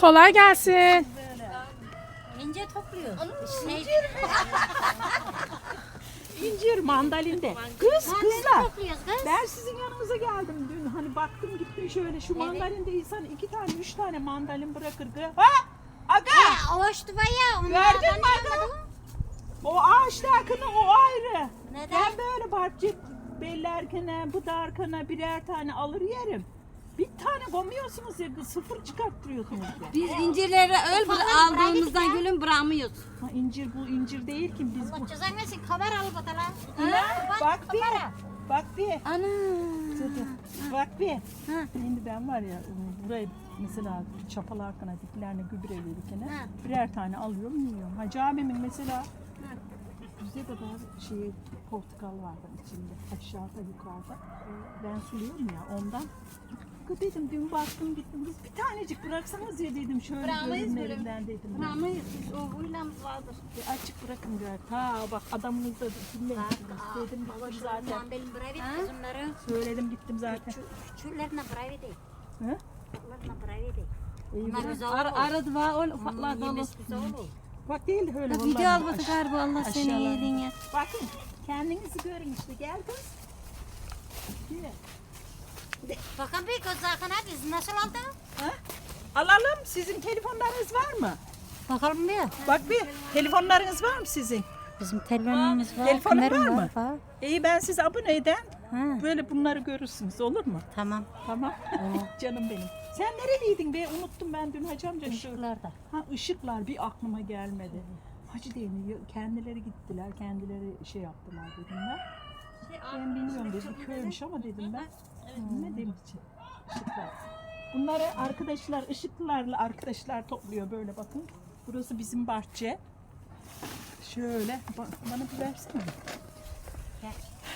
Kolay gelsin. İnce topluyor. Şey, İncir mandalinde. Kız kızlar. topluyoruz kız. Ben sizin yanınıza geldim dün. Hani baktım gittim şöyle şu mandalinde insan iki tane üç tane mandalin bırakır. Ha? Aga! Ya, hoştu ya. Onlar Gördün mü adam aga? O ağaçta akını o ayrı. Neden? Ben böyle bahçe bellerkene, bu da arkana birer tane alır yerim. Bir tane komuyorsunuz ya sıfır çıkarttırıyorsunuz ya. Biz incirleri öl aldığımızdan gülüm bırakmıyoruz. Ha, incir bu incir değil ki biz bu. Allah cezanı versin. Kamera al bakalım. Bak, bak bir. kamera. Bak bir. Ana. Dur. Bak bir. Şimdi ben var ya burayı mesela çapal arkana diplerine gübre verirken Ha. birer tane alıyorum yiyorum. Hacı abimin mesela bize kadar şey portakal vardı içinde aşağıda yukarıda. Ben suluyorum ya ondan. Kız dedim dün baktım gittim kız bir tanecik bıraksanız ya dedim şöyle Bıramayız gözümlerinden dedim. ben. Bırakmayız biz o huylamız vardır. Bir açık bırakın gör. Ta bak adamınız da dinleyin. Dedim gittim zaten. Aman benim bırakın kızımları. Söyledim gittim zaten. Küçüklerine bırakın değil. Hı? Küçüklerine bırakın. İyi Bunlar güzel Ar olur. aradı var öyle ufaklar dolu. Yemesi güzel olur. Bak değil de öyle. Ha, vallahi Video al aş- bakın galiba Allah seni aşağılar. iyiliğin ya. Bakın kendinizi görün işte gel kız. Gel. Bakın bir göz biz nasıl oldu? Ha? Alalım. Sizin telefonlarınız var mı? Bakalım bir. Bak bir telefonlarınız var mı sizin? Bizim telefonumuz var. Telefonun kameram var mı? Var. İyi ben size abone eden Ha, böyle bunları görürsünüz olur mu? tamam. Tamam. Canım benim. Sen nereliydin be? Unuttum ben dün hacı amca. Işıklarda. Ha ışıklar bir aklıma gelmedi. Hacı değil mi? Kendileri gittiler. Kendileri şey yaptılar dedim ben. Ben bilmiyorum dedim. Köymüş ama dedim ben. Ne demek için? Işıklar. Bunları arkadaşlar, ışıklarla arkadaşlar topluyor böyle bakın. Burası bizim bahçe. Şöyle ba- bana bir versene.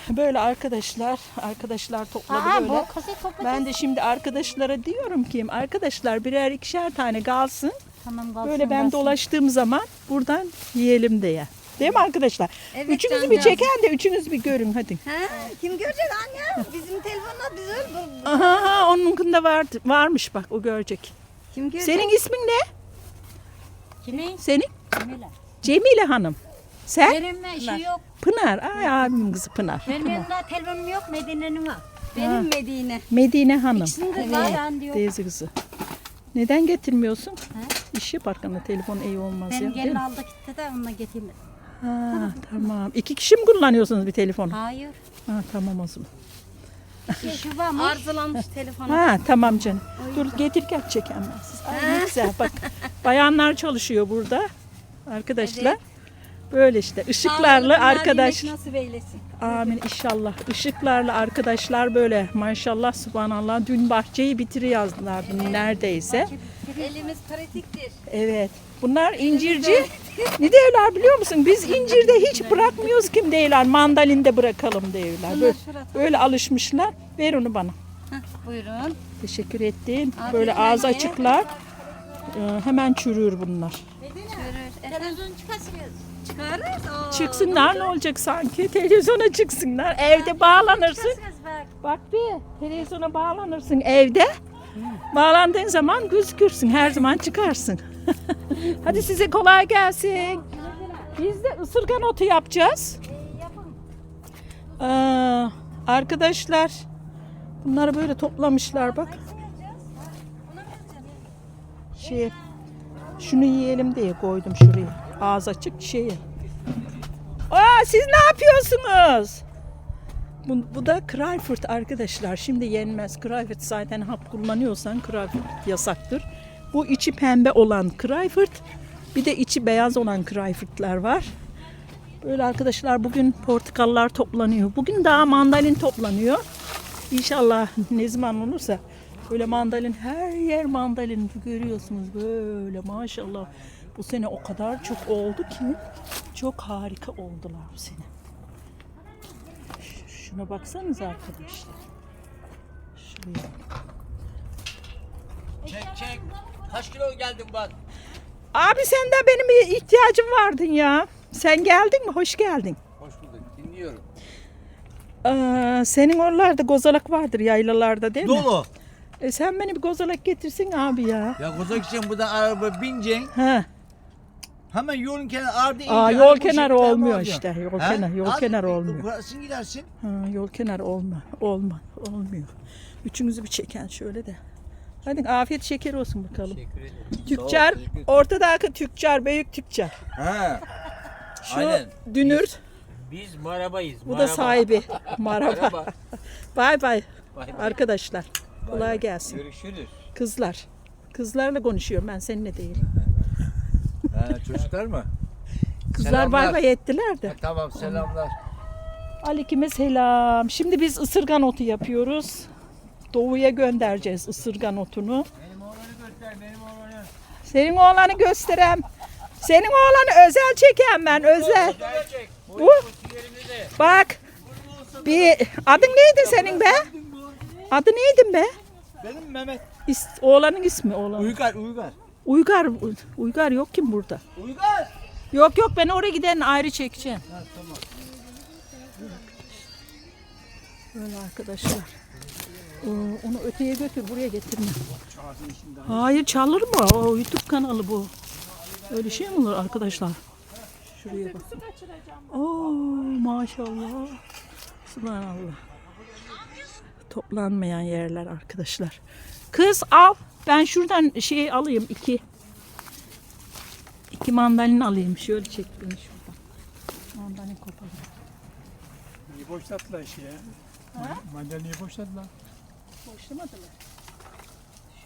Böyle arkadaşlar, arkadaşlar topladı Aa, böyle. bu kızı topladı. Ben de şimdi arkadaşlara diyorum ki arkadaşlar birer ikişer tane kalsın. Tamam kalsın. Böyle ben kalsın. dolaştığım zaman buradan yiyelim diye. Değil mi arkadaşlar? Evet, üçünüzü bir çeken de üçünüz bir görün hadi. Ha, kim görecek anne? Bizim telefonla biz öl. bu- Aha, onunkunda vardı, varmış bak o görecek. Kim görecek? Senin ismin ne? Kimin? Senin? Cemile. Cemile Hanım. Sen? Benim işi yok. Pınar. Ay abimin kızı Pınar. Benim yanımda telefonum yok. Medine'nin var. Benim Medine. Medine Hanım. İkisinin de var. Ben diyor. Teyze kızı. Neden getirmiyorsun? İş yap arkanda telefon iyi olmaz ya. Benim gelin aldı gitti de onunla getirmedi. Ha, tamam. İki kişi mi kullanıyorsunuz bir telefonu? Hayır. Ha, tamam o zaman. İşi var mı? Arızalanmış telefonu. Ha tamam canım. Dur getir gel çeken ben siz. Ay ne güzel bak. Bayanlar çalışıyor burada. Arkadaşlar. Böyle işte ışıklarla Sağlıklı arkadaş. yemek Nasip eylesin. Amin inşallah. Işıklarla arkadaşlar böyle maşallah subhanallah. Dün bahçeyi bitir yazdılar neredeyse. Elimiz pratiktir. Evet. Bunlar incirci. Ne diyorlar biliyor musun? Biz incirde hiç bırakmıyoruz kim diyorlar. Mandalinde bırakalım diyorlar. Böyle, böyle alışmışlar. Ver onu bana. Buyurun. Teşekkür ettim. Afiyet Böyle ağız olsun. açıklar. Ee, hemen çürür bunlar. Televizyon çıkarsınız. Çıkarırız. Oo. Çıksınlar ne olacak sanki? Televizyona çıksınlar. Evde bağlanırsın. Bak bir televizyona bağlanırsın evde. Bağlandığın zaman gözükürsün. Her zaman çıkarsın. Hadi size kolay gelsin. Biz de ısırgan otu yapacağız. Ee, arkadaşlar bunları böyle toplamışlar bak. Şey, şunu yiyelim diye koydum şuraya. Ağız açık şeyi. Aa, siz ne yapıyorsunuz? Bu, bu da Krayfurt arkadaşlar. Şimdi yenmez. Krayfurt zaten hap kullanıyorsan Krayfurt yasaktır. Bu içi pembe olan Krayfurt. Bir de içi beyaz olan Krayfurtlar var. Böyle arkadaşlar bugün portakallar toplanıyor. Bugün daha mandalin toplanıyor. İnşallah ne zaman olursa böyle mandalin her yer mandalin görüyorsunuz böyle maşallah. Bu sene o kadar çok oldu ki çok harika oldular bu sene. Şuna baksanıza arkadaşlar. Şuraya. Çek çek. Kaç kilo geldin bak. Abi senden benim bir ihtiyacım vardın ya. Sen geldin mi? Hoş geldin. Hoş bulduk. Dinliyorum. Ee, senin oralarda gozalak vardır yaylalarda değil mi? Dolu. E sen beni bir kozalak getirsin abi ya. Ya kozak için buradan araba bineceksin. Ha. Hemen yolun kenarı arada ince. Aa, yol kenarı olmuyor işte, yol Ha? kenarı- yol Az kenarı bir- olmuyor. Burasını gidersin. Ha, yol kenarı olma. Olma. Olmuyor. Üçünüzü bir çeken şöyle de. Hadi afiyet şeker olsun bakalım. Teşekkür ederim. Tüccar, teşekkür ederim. ortadaki tüccar, büyük tüccar. Ha. Şu Aynen. dünür, Biz marabayız. bu da sahibi. Maraba. Bay bay Bay bay. arkadaşlar. Kolay gelsin. Görüşürüz. Kızlar. Kızlarla konuşuyorum ben seninle değil. Ha, çocuklar mı? Kızlar Selamlar. bay bay ettiler de. Ha, tamam selamlar. Aleyküm selam. Şimdi biz ısırgan otu yapıyoruz. Doğuya göndereceğiz ısırgan otunu. Benim oğlanı göster benim oğlanı. Senin oğlanı gösterem. Senin oğlanı özel çeken ben özel. Gerçek. Bu bak. Bir adın neydi senin be? Adı neydin be? Benim Mehmet. İs, oğlanın ismi oğlan. Uygar Uygar. Uygar Uygar yok kim burada? Uygar. Yok yok ben oraya giden ayrı çekeceğim. Ha, tamam. Böyle arkadaşlar. Oo, onu öteye götür buraya getirme. Hayır çalır mı? O YouTube kanalı bu. Öyle şey mi olur arkadaşlar? Şuraya bak. Oo maşallah. Subhanallah. Toplanmayan yerler arkadaşlar. Kız al. Ben şuradan şey alayım iki. İki mandalina alayım. Şöyle çek beni şuradan. Mandalina koparayım. Niye boşalttılar işi ya? Ha? Mandalini boşalttılar. Boşlamadılar.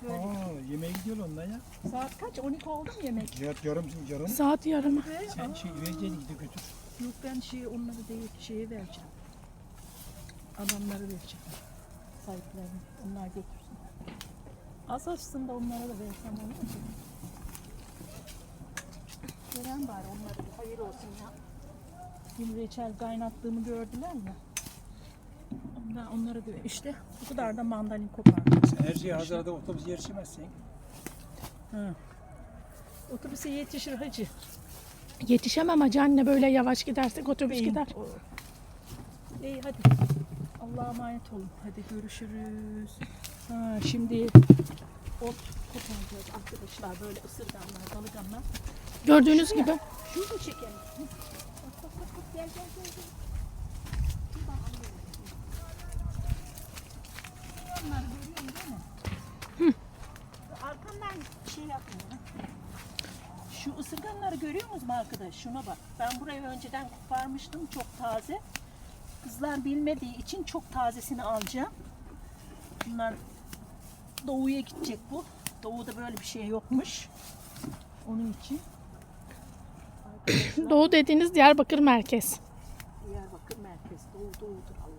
Şöyle. Aa, yemeğe gidiyor onlar ya. Saat kaç? 12 oldu mu yemek? Yarım yarım yarım. Saat yarım. Sen şey vereceğini gidip götür. Yok ben şey onları değil şeye vereceğim. Adamları vereceğim. Sahiplerine. Onlar götürsün. Az aslında onlara da versem olur mu? Veren bari onlara hayır olsun ya. Bir reçel kaynattığımı gördüler ya. Ondan onlara da işte bu kadar da mandalin kopardım. Sen her şeyi hazırda otobüs yetişemezsin. Otobüse yetişir hacı. Yetişemem hacı anne böyle yavaş gidersek otobüs Beyim. gider. O- İyi hadi. Allah'a emanet olun. Hadi görüşürüz. Ha, şimdi ot koparacağız arkadaşlar. Böyle ısırganlar, balıganlar. Gördüğünüz gibi. Şunu çekelim. Bak bak bak gel gel gel. gel. Şuradan alıyorum. Onları görüyorsun değil mi? Arkamdan şey yapmıyor. ha. Şu ısırganları görüyor musunuz mu arkadaş? Şuna bak. Ben burayı önceden koparmıştım. Çok taze. Kızlar bilmediği için çok tazesini alacağım. Bunlar doğuya gidecek bu. Doğuda böyle bir şey yokmuş. Onun için. Doğu dediğiniz Diyarbakır merkez. Diyarbakır merkez. Doğu doğudur.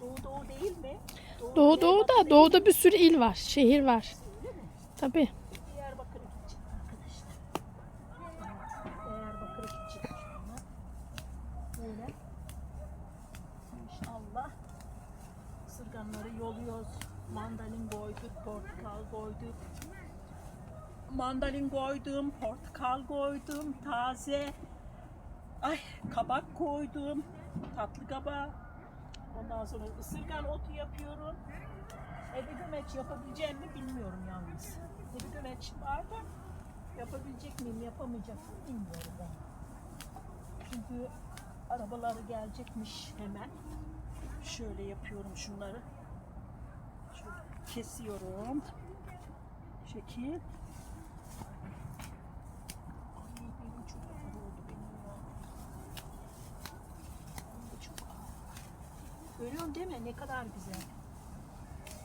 Doğu doğu değil mi? Doğu Diyarbakır doğuda, doğuda bir sürü il var, şehir var. Tabii. Diyarbakır'a gidecek arkadaşlar. Diyarbakır'a gidecek bunlar. Böyle. İnşallah. Isırganları yoluyoruz. Mandalin koyduk, portakal koyduk. Mandalin koydum, portakal koydum, taze. Ay kabak koydum, tatlı kabak. Ondan sonra ısırgan otu yapıyorum. Eve gömeç yapabileceğim mi bilmiyorum yalnız. Eve gömeç var da yapabilecek miyim, yapamayacak mıyım bilmiyorum ben. Çünkü arabaları gelecekmiş hemen. Şöyle yapıyorum şunları. Şöyle kesiyorum. Şekil. Ay benim çok ağır oldu benim ya. Benim de çok ağır. Görüyorsun değil mi? Ne kadar güzel.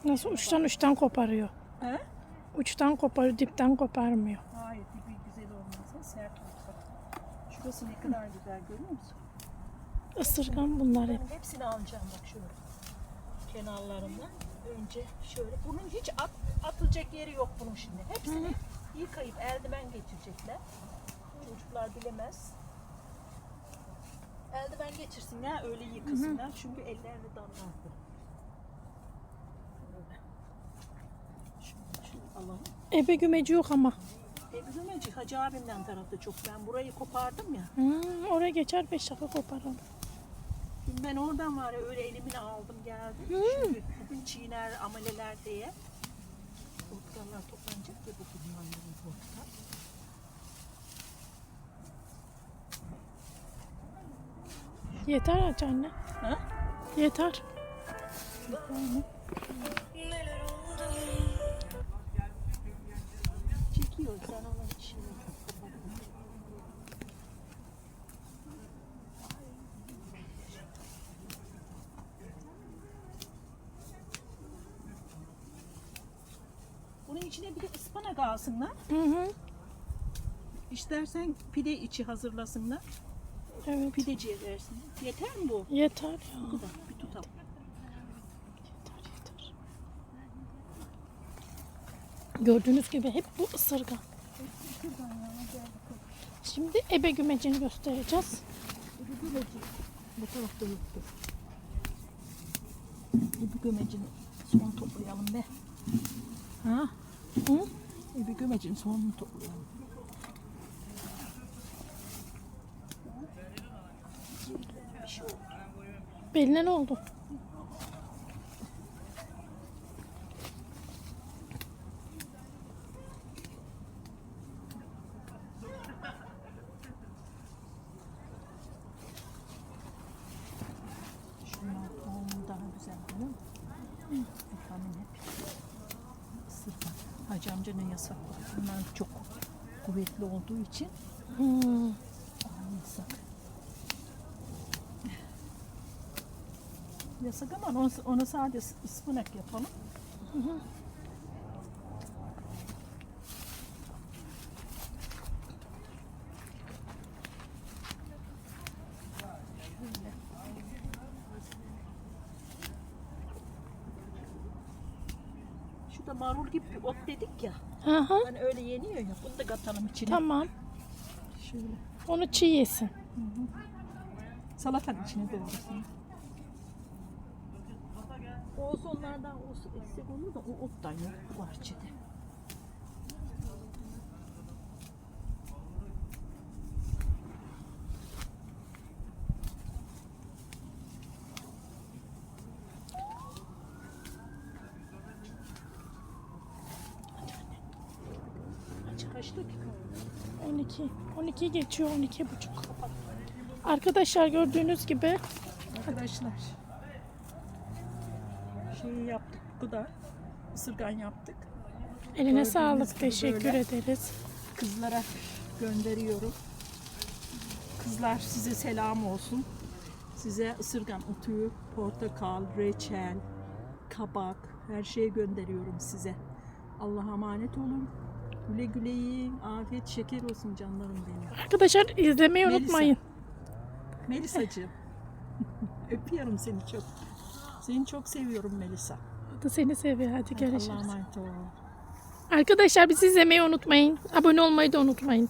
Nasıl uçtan uçtan koparıyor. He? Uçtan koparıyor, dipten koparmıyor. Hayır dibi güzel olmasa sert olsa. Şurası ne kadar güzel görüyor musun? Isırgan bunlar hep. Ben hepsini alacağım bak şöyle. Kenarlarından. Önce şöyle. Bunun hiç at, atılacak yeri yok bunun şimdi. Hepsini yıkayıp eldiven geçirecekler. Çocuklar bilemez. Eldiven geçirsinler öyle yıkasınlar. Çünkü ellerini damlardı. Şunu, şunu alalım. Ebe gümeci yok ama. Ebru Hacı abimden tarafta çok. Ben burayı kopardım ya. Hmm, oraya geçer 5 dakika koparalım. Ben oradan var ya öyle elimine aldım geldim. Çünkü Bugün çiğner, ameleler diye. Portakallar toplanacak ya bugün yanların portakal. Yeter aç anne. Ha? Yeter. Çekiyor sen onun içine. Bunun içine bir de ıspanak alsınlar. Hı hı. İstersen pide içi hazırlasınlar. Evet. Pideciye versin. Yeter mi bu? Yeter ya. Bu kadar. Bir tutalım. Yeter yeter. Gördüğünüz gibi hep bu ısırgan. Şimdi ebe gümecini göstereceğiz. Bu tarafta yoktur. Bir gömecini son toplayalım be. Ha? Hı? Bir gömecin sonunu toplayalım. Bir şey oldu. Beline ne oldu? Hacı amcanın yasak var. Bunlar çok kuvvetli olduğu için Hmm. yasak. Yasak ama ona, ona sadece ıspanak yapalım. Şurada marul gibi bir ot dedik ya. Hı hı. Hani öyle yeniyor ya. Bunu da katalım içine. Tamam. Şöyle. Onu çiğ yesin. Salatanın içine doldursun. O olsa onlardan olsa eksik olur da o ottan yok bahçede. Kaç, dakika oldu? 12. 12 geçiyor 12 buçuk. Arkadaşlar gördüğünüz gibi Arkadaşlar şeyi yaptık bu da ısırgan yaptık. eline Gördüğünüz sağlık. Teşekkür ederiz. Kızlara gönderiyorum. Kızlar size selam olsun. Size ısırgan otu, portakal, reçel, kabak her şeyi gönderiyorum size. Allah'a emanet olun. Güle güle yiyin. Afiyet şeker olsun canlarım benim. Arkadaşlar izlemeyi Melisa. unutmayın. Melisacığım. Öpüyorum seni çok. Seni çok seviyorum Melisa. O da seni seviyor. Hadi Allah'a görüşürüz. emanet ol. Arkadaşlar bizi izlemeyi unutmayın. Abone olmayı da unutmayın.